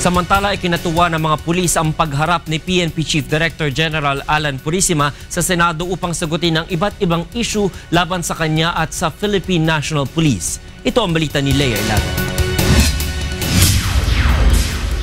Samantala, ikinatuwa ng mga pulis ang pagharap ni PNP Chief Director General Alan Purisima sa Senado upang sagutin ang iba't ibang issue laban sa kanya at sa Philippine National Police. Ito ang balita ni Leia Ilaga.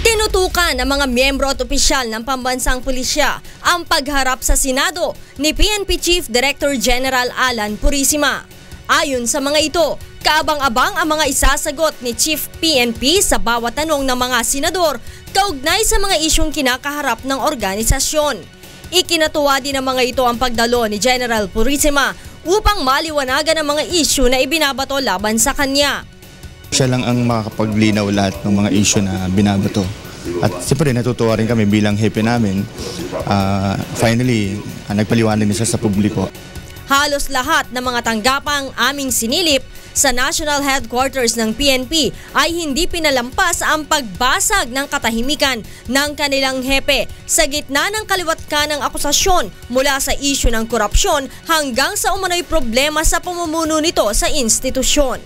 Tinutukan ng mga miyembro at opisyal ng pambansang pulisya ang pagharap sa Senado ni PNP Chief Director General Alan Purisima. Ayon sa mga ito, kaabang-abang ang mga isasagot ni Chief PNP sa bawat tanong ng mga senador kaugnay sa mga isyong kinakaharap ng organisasyon. Ikinatuwa din ng mga ito ang pagdalo ni General Purisima upang maliwanagan ang mga isyu na ibinabato laban sa kanya. Siya lang ang makapaglinaw lahat ng mga issue na binabato. At siyempre natutuwa rin kami bilang hepe namin. Ah, finally, ah, nagpaliwanag na siya sa publiko. Halos lahat ng mga tanggapang aming sinilip sa National Headquarters ng PNP ay hindi pinalampas ang pagbasag ng katahimikan ng kanilang hepe sa gitna ng kaliwat ka ng akusasyon mula sa isyu ng korupsyon hanggang sa umano'y problema sa pamumuno nito sa institusyon.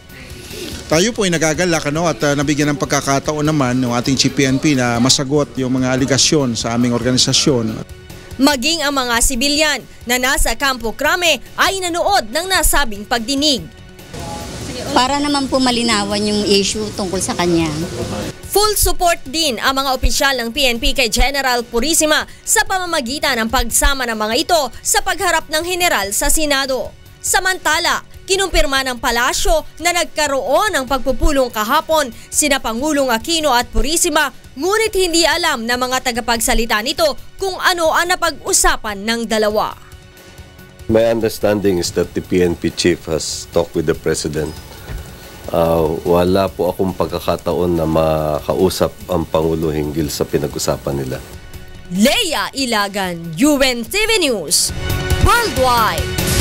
Tayo po ay nagagalak ano, at uh, nabigyan ng pagkakataon naman ng ating Chief PNP na masagot yung mga aligasyon sa aming organisasyon. Maging ang mga sibilyan na nasa Campo Crame ay nanood ng nasabing pagdinig. Para naman po malinawan yung issue tungkol sa kanya. Full support din ang mga opisyal ng PNP kay General Purisima sa pamamagitan ng pagsama ng mga ito sa pagharap ng general sa Senado. Samantala, kinumpirma ng palasyo na nagkaroon ng pagpupulong kahapon sina Pangulong Aquino at Purisima ngunit hindi alam ng mga tagapagsalita nito kung ano ang napag-usapan ng dalawa. My understanding is that the PNP chief has talked with the president. Uh, wala po akong pagkakataon na makausap ang Pangulo hinggil sa pinag-usapan nila. Leia Ilagan, UNTV News, Worldwide.